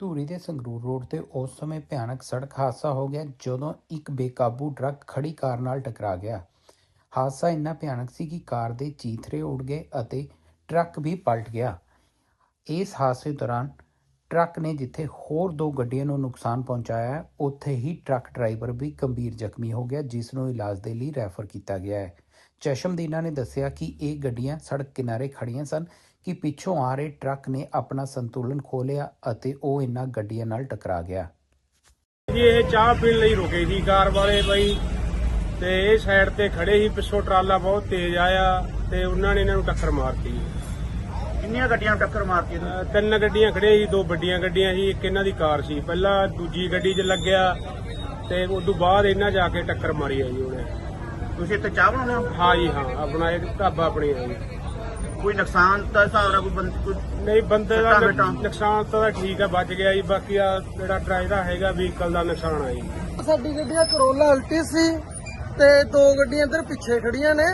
ਧੂਰੀ ਦੇ ਸੰਗਰੂਰ ਰੋਡ ਤੇ ਉਸ ਸਮੇਂ ਭਿਆਨਕ ਸੜਕ ਹਾਦਸਾ ਹੋ ਗਿਆ, ਜਦੋਂ ਇੱਕ ਬੇਕਾਬੂ ਟਰੱਕ ਖੜੀ ਕਾਰ ਨਾਲ ਟਕਰਾ ਗਿਆ। ਹਾਦਸਾ ਇੰਨਾ ਭਿਆਨਕ ਸੀ ਕਿ ਕਾਰ ਦੇ ਚੀਥਰੇ ਉੱਡ ਗਏ ਅਤੇ ਟਰੱਕ ਵੀ ਪਲਟ ਗਿਆ। ਇਸ ਹਾਦਸੇ ਦੌਰਾਨ ਟਰੱਕ ਨੇ ਜਿੱਥੇ ਹੋਰ ਦੋ ਗੱਡੀਆਂ ਨੂੰ ਨੁਕਸਾਨ ਪਹੁੰਚਾਇਆ, ਉੱਥੇ ਹੀ ਟਰੱਕ ਡਰਾਈਵਰ ਵੀ ਗੰਭੀਰ ਜ਼ਖਮੀ ਹੋ ਗਿਆ, ਜਿਸ ਨੂੰ ਇਲਾਜ ਦੇ ਲਈ ਰੈਫਰ ਕੀਤਾ ਗਿਆ ਹੈ। ਚਸ਼ਮਦੀਨਾ ਨੇ ਦੱਸਿਆ ਕਿ ਇਹ ਗੱਡੀਆਂ ਸੜਕ ਕਿਨਾਰੇ ਖੜੀਆਂ ਸਨ ਕਿ ਪਿੱਛੋਂ ਆ ਰਹੇ ਟਰੱਕ ਨੇ ਆਪਣਾ ਸੰਤੁਲਨ ਖੋ ਲਿਆ ਅਤੇ ਉਹ ਇਨ੍ਹਾਂ ਗੱਡੀਆਂ ਨਾਲ ਟਕਰਾ ਗਿਆ। ਜੀ ਇਹ ਚਾਹ ਪੀਣ ਲਈ ਰੁਕੇ ਸੀ ਕਾਰ ਵਾਲੇ ਬਈ ਤੇ ਇਹ ਸਾਈਡ ਤੇ ਖੜੇ ਸੀ ਪਿੱਛੋਂ ਟਰਾਲਾ ਬਹੁਤ ਤੇਜ਼ ਆਇਆ ਤੇ ਉਹਨਾਂ ਨੇ ਇਹਨਾਂ ਨੂੰ ਟੱਕਰ ਮਾਰਤੀ। ਕਿੰਨੀਆਂ ਗੱਡੀਆਂ ਟੱਕਰ ਮਾਰਤੀ ਇਹਨੂੰ? ਅਹ ਤਿੰਨ ਗੱਡੀਆਂ ਖੜੀਆਂ ਸੀ ਦੋ ਵੱਡੀਆਂ ਗੱਡੀਆਂ ਸੀ ਇੱਕ ਇਹਨਾਂ ਦੀ ਕਾਰ ਸੀ। ਪਹਿਲਾਂ ਦੂਜੀ ਗੱਡੀ 'ਚ ਲੱਗਿਆ ਤੇ ਉਸ ਤੋਂ ਬਾਅਦ ਇਹਨਾਂ ਜਾ ਕੇ ਟੱਕਰ ਮਾਰੀ ਆ ਜੀ ਉਹਨੇ। ਤੁਸੀਂ ਇੱਥੇ ਚਾਹ ਬਣਾਉਂਦੇ ਹੋ? ਹਾਂ ਜੀ ਹਾਂ ਆਪਣਾ ਇਹ ਢਾਬਾ ਆਪਣੀ ਹੈ ਜੀ। ਕੋਈ ਨੁਕਸਾਨ ਤਾਂ ਹਿਸਾਬ ਨਾਲ ਕੋਈ ਬੰਦ ਕੋਈ ਨਹੀਂ ਬੰਦੇ ਦਾ ਸੱਟਾਂ ਫੇਟਾਂ? ਨੁਕਸਾਨ ਤਾਂ ਠੀਕ ਆ ਬਚ ਗਿਆ ਜੀ ਬਾਕੀ ਆ ਜਿਹੜਾ ਡਰਾਈਵਰ ਹੈਗਾ ਵਹੀਕਲ ਦਾ ਨੁਕਸਾਨ ਆ ਜੀ। ਸਾਡੀ ਗੱਡੀ ਆ ਕਰੋਲਾ ਅਲਟੀ ਸੀ ਤੇ ਦੋ ਗੱਡੀਆਂ ਇੱਧਰ ਪਿੱਛੇ ਖੜੀਆਂ ਨੇ।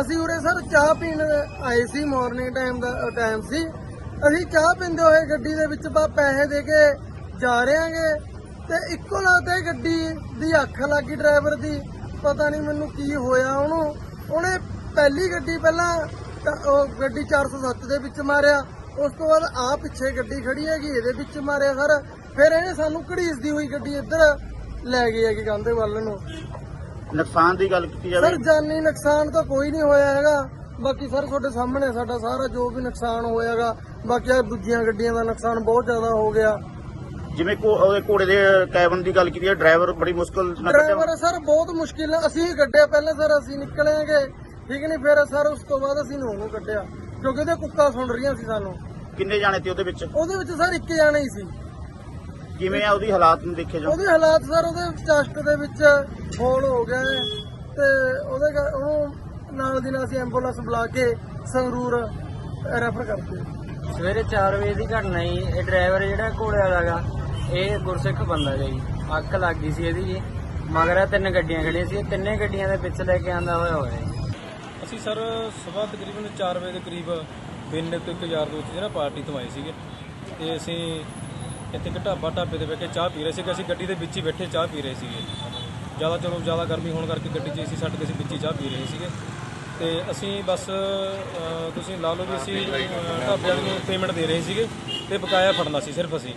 ਅਸੀਂ ਉਰੇ ਸਰ ਚਾਹ ਪੀਣ ਆਏ ਸੀ ਮਾਰਨਿੰਗ ਟਾਈਮ ਦਾ ਟਾਈਮ ਸੀ। ਅਸੀਂ ਚਾਹ ਪੀਂਦੇ ਹੋਏ ਗੱਡੀ ਦੇ ਵਿੱਚ ਬਾ ਪੈਸੇ ਦੇ ਕੇ ਜਾ ਰਹੇ ਆਂਗੇ ਤੇ ਇੱਕੋ ਲਾਤੇ ਗੱਡੀ ਦੀ ਅੱਖ ਲੱਗੀ ਡਰਾਈਵਰ ਦੀ। ਪਤਾ ਨਹੀਂ ਮੈਨੂੰ ਕੀ ਹੋਇਆ ਉਹਨੂੰ। ਉਹਨੇ ਪਹਿਲੀ ਗੱਡੀ ਪਹਿਲਾਂ ਤਾਂ ਉਹ ਗੱਡੀ 407 ਦੇ ਵਿੱਚ ਮਾਰਿਆ। ਉਸ ਤੋਂ ਬਾਅਦ ਆ ਪਿੱਛੇ ਗੱਡੀ ਖੜੀ ਹੈਗੀ ਇਹਦੇ ਵਿੱਚ ਮਾਰਿਆ ਸਰ। ਫਿਰ ਇਹਨੇ ਸਾਨੂੰ ਘੜੀਸਦੀ ਹੋਈ ਗੱਡੀ ਇੱਧਰ ਲੈ ਗਈ ਹੈਗੀ ਕੰਧੇ ਵੱਲ ਨੂੰ। ਨੁਕਸਾਨ ਦੀ ਗੱਲ ਕੀਤੀ ਸਰ ਜਾਵੇ ਜਾਨੀ ਨੁਕਸਾਨ ਤਾਂ ਕੋਈ ਨਹੀਂ ਹੋਇਆ ਹੈਗਾ। ਬਾਕੀ ਸਰ ਤੁਹਾਡੇ ਸਾਹਮਣੇ ਸਾਡਾ ਸਾਰਾ ਜੋ ਵੀ ਨੁਕਸਾਨ ਹੋਇਆਗਾ ਬਾਕੀ ਆਹ ਦੂਜੀਆਂ ਗੱਡੀਆਂ ਦਾ ਨੁਕਸਾਨ ਬਹੁਤ ਜ਼ਿਆਦਾ ਹੋ ਗਿਆ। ਜਿਵੇਂ ਕੋ- ਉਹਦੇ ਘੋੜੇ ਦੇ ਕੈਬਨ ਦੀ ਗੱਲ ਕੀਤੀ ਹੈ ਡਰਾਈਵਰ ਬੜੀ ਮੁਸ਼ਕਲ ਨਾਲ ਡਰਾਈਵਰ ਸਰ ਬਹੁਤ ਮੁਸ਼ਕਿਲ ਅਸੀਂ ਕੱਢਿਆ। ਪਹਿਲਾਂ ਸਰ ਅਸੀਂ ਨਿਕਲੇਗੇ ਠੀਕ ਨਹੀਂ ਫਿਰ ਸਰ ਉਸ ਤੋਂ ਬਾਅਦ ਅਸੀਂ ਨੂੰ ਉਹਨੂੰ ਕੱਢਿਆ ਕਿਉਂਕਿ ਉਹਦੇ ਕੁੱਕਾ ਸੁਣ ਰਹੀਆਂ ਸੀ ਸਾਨੂੰ। ਕਿੰਨੇ ਜਾਣੇ ਤੇ ਉਹਦੇ ਵਿੱਚ? ਉਹਦੇ ਵਿੱਚ ਸਰ ਇੱਕ ਜਾਣਾ ਹੀ ਸੀ। ਕਿਵੇਂ ਆ ਉਹਦੀ ਹਾਲਾਤ ਨੂੰ ਦੇਖਿਆ ਜਾਓ ਉਹਦੇ ਹਾਲਾਤ ਸਰ ਉਹਦੇ ਚੈਸਟ ਦੇ ਵਿੱਚ ਹੋਲ ਹੋ ਗਿਆ ਹੈ ਤੇ ਉਹਦੇ ਕਰ- ਉਹਨੂੰ ਨਾਲ ਦੀ ਨਾਲ ਅਸੀਂ ਐਂਬੂਲੈਂਸ ਬੁਲਾ ਕੇ ਸੰਗਰੂਰ ਰੈਫਰ ਕਰਤੇ। ਸਵੇਰੇ 4 ਵਜੇ ਦੀ ਘਟਨਾ ਜੀ ਇਹ ਡਰਾਈਵਰ ਜਿਹੜਾ ਘੋੜੇ ਵਾਲਾ ਗਾ ਇਹ ਗੁਰਸਿੱਖ ਬੰਦਾ ਗਾ ਜੀ ਅੱਗ ਲੱਗ ਗਈ ਸੀ ਇਹਦੀ ਜੀ। ਮਗਰ ਇਹ ਤਿੰਨ ਗੱਡੀਆਂ ਖੜੀਆਂ ਸੀ ਇਹ ਤਿੰਨੇ ਗੱਡੀਆਂ ਦੇ ਵਿੱਚ ਲੈ ਕੇ ਆਂਦਾ ਹੋਇਆ ਹੋਇਆ ਜੀ। ਅਸੀਂ ਸਰ ਸਵੇਰ ਤਕਰੀਬਨ 4 ਵਜੇ ਦੇ ਕਰੀਬ ਬਿੰਨ ਤੋਂ ਇੱਕ ਯਾਰ ਦੋਸਤ ਜਿਹੜਾ ਪਾਰਟੀ ਤੋਂ ਆਏ ਸੀਗੇ ਤੇ ਅਸੀਂ ਇੱਥੇ ਇੱਕ ਢਾਬਾ, ਢਾਬੇ ਦੇ ਬੈਠੇ ਚਾਹ ਪੀ ਰਹੇ ਸੀਗੇ। ਅਸੀਂ ਗੱਡੀ ਦੇ ਵਿੱਚ ਹੀ ਬੈਠੇ ਚਾਹ ਪੀ ਰਹੇ ਸੀਗੇ। ਜ਼ਿਆਦਾ ਚਲੋ, ਜ਼ਿਆਦਾ ਗਰਮੀ ਹੋਣ ਕਰਕੇ ਗੱਡੀ 'ਚ ਅਸੀਂ ਛੱਡ ਕੇ ਅਸੀਂ ਵਿੱਚ ਹੀ ਚਾਹ ਪੀ ਰਹੇ ਸੀਗੇ। ਤੇ ਅਸੀਂ ਬਸ ਤੁਸੀਂ ਲਾ ਲਓ ਵੀ ਅਸੀਂ ਢਾਬੇ ਵਾਲੇ ਨੂੰ ਪੇਮੈਂਟ ਦੇ ਰਹੇ ਸੀਗੇ ਤੇ ਬਕਾਇਆ ਫੜਨਾ ਸੀ ਸਿਰਫ ਅਸੀਂ।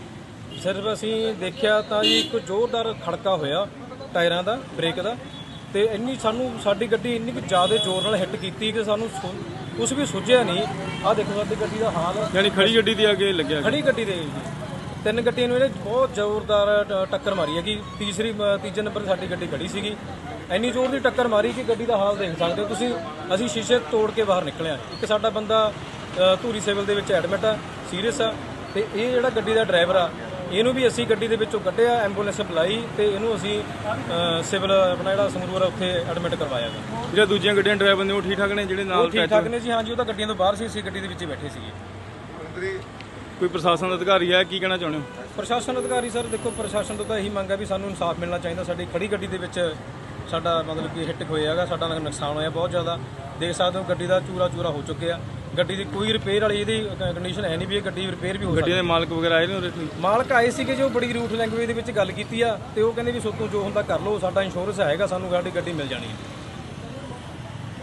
ਸਿਰਫ ਅਸੀਂ ਦੇਖਿਆ ਤਾਂ ਜੀ ਇੱਕ ਜ਼ੋਰਦਾਰ ਖੜਕਾ ਹੋਇਆ ਟਾਇਰਾਂ ਦਾ, ਬ੍ਰੇਕ ਦਾ। ਤੇ ਇੰਨੀ ਸਾਨੂੰ ਸਾਡੀ ਗੱਡੀ ਇੰਨੀ ਕੁ ਜ਼ਿਆਦਾ ਜ਼ੋਰ ਨਾਲ ਹਿੱਟ ਕੀਤੀ ਕਿ ਸਾਨੂੰ ਕੁਝ ਵੀ ਸੁੱਝਿਆ ਨਹੀਂ। ਆਹ ਦੇਖੋ ਸਾਡੀ ਗੱਡੀ ਦਾ ਹਾਲ। ਯਾਨੀ ਖੜੀ ਗੱਡੀ ਦੇ ਅੱਗੇ ਲੱਗਿਆ ਖੜੀ ਗੱਡੀ ਦੇ ਜੀ ਤਿੰਨ ਗੱਡੀਆਂ ਨੂੰ ਇਹਨੇ ਬਹੁਤ ਜ਼ੋਰਦਾਰ ਟ- ਟੱਕਰ ਮਾਰੀ ਹੈਗੀ। ਤੀਸਰੀ ਅ, ਤੀਜੇ ਨੰਬਰ ਤੇ ਸਾਡੀ ਗੱਡੀ ਖੜੀ ਸੀਗੀ। ਇੰਨੀ ਜ਼ੋਰ ਦੀ ਟੱਕਰ ਮਾਰੀ ਕਿ ਗੱਡੀ ਦਾ ਹਾਲ ਦੇਖ ਸਕਦੇ ਹੋ ਤੁਸੀਂ। ਅਸੀਂ ਸ਼ੀਸ਼ੇ ਤੋੜ ਕੇ ਬਾਹਰ ਨਿਕਲਿਆ ਇੱਕ ਸਾਡਾ ਬੰਦਾ ਅ, ਧੂਰੀ ਸਿਵਲ ਦੇ ਵਿੱਚ ਐਡਮਿਟ ਆ ਸੀਰੀਅਸ ਆ। ਤੇ ਇਹ ਜਿਹੜਾ ਗੱਡੀ ਦਾ ਡਰਾਈਵਰ ਆ ਇਹਨੂੰ ਵੀ ਅਸੀਂ ਗੱਡੀ ਦੇ ਵਿੱਚੋਂ ਕੱਢਿਆ ਐਂਬੂਲੈਂਸ ਬੁਲਾਈ ਤੇ ਇਹਨੂੰ ਅਸੀਂ ਸਿਵਲ ਆਪਣਾ ਜਿਹੜਾ ਸੰਗਰੂਰ ਆ ਉੱਥੇ ਐਡਮਿਟ ਕਰਵਾਇਆ ਗਾ। ਜਿਹੜਾ ਦੂਜੀਆਂ ਗੱਡੀਆਂ ਡਰਾਈਵਰ ਨੇ ਉਹ ਠੀਕ ਠਾਕ ਨੇ ਜਿਹੜੇ ਉਹ ਨਾਲ ਠੀਕ ਠਾਕ ਨੇ ਜੀ ਹਾਂਜੀ ਉਹ ਤਾਂ ਗੱਡੀਆਂ ਤੋਂ ਬਾਹਰ ਸੀ ਅਸੀਂ ਗੱਡੀ ਦੇ ਵਿੱਚ ਹੀ ਬੈਠੇ ਸੀਗੇ। ਕੋਈ ਪ੍ਰਸ਼ਾਸਨ ਦਾ ਅਧਿਕਾਰੀ ਹੈ ਕੀ ਕਹਿਣਾ ਚਾਹੁੰਦੇ ਹੋ? ਪ੍ਰਸ਼ਾਸਨ ਅਧਿਕਾਰੀ ਸਰ ਦੇਖੋ ਪ੍ਰਸ਼ਾਸਨ ਤੋਂ ਤਾਂ ਇਹੀ ਮੰਗ ਹੈ ਵੀ ਸਾਨੂੰ ਇਨਸਾਫ ਮਿਲਣਾ ਚਾਹੀਦਾ ਸਾਡੀ ਖੜੀ ਗੱਡੀ ਦੇ ਵਿੱਚ ਸਾਡਾ ਮਤਲਬ ਕਿ ਹਿੱਟ ਹੋਇਆ ਹੈਗਾ ਸਾਡਾ ਨੁਕਸਾਨ ਹੋਇਆ ਬਹੁਤ ਜ਼ਿਆਦਾ। ਦੇਖ ਸਕਦੇ ਹੋ ਗੱਡੀ ਦਾ ਚੂਰਾ ਚੂਰਾ ਹੋ ਚੁੱਕਿਆ। ਗੱਡੀ ਦੀ ਕੋਈ ਰਿਪੇਅਰ ਵਾਲੀ ਇਹਦੀ ਕੰਡੀਸ਼ਨ ਹੈ ਨਹੀਂ ਵੀ ਇਹ ਗੱਡੀ ਰਿਪੇਅਰ ਵੀ ਹੋ ਸਕਦੀ ਗੱਡੀਆਂ ਦੇ ਮਾਲਕ ਵਗੈਰਾ ਆਏ ਨੇ ਕੋਈ? ਮਾਲਕ ਆਏ ਸੀਗੇ ਜੋ ਬੜੀ ਰੂਟ ਲੈਂਗੁਏਜ ਦੇ ਵਿੱਚ ਗੱਲ ਕੀਤੀ ਆ ਤੇ ਉਹ ਕਹਿੰਦੇ ਵੀ ਸੋਤੋਂ ਜੋ ਹੁੰਦਾ ਕਰ ਲਓ ਸਾਡਾ ਇੰਸ਼ੋਰੈਂਸ ਹੈਗਾ ਸਾਨੂੰ ਸਾਡੀ ਗੱਡੀ ਮਿਲ ਜਾਣੀ ਹੈ।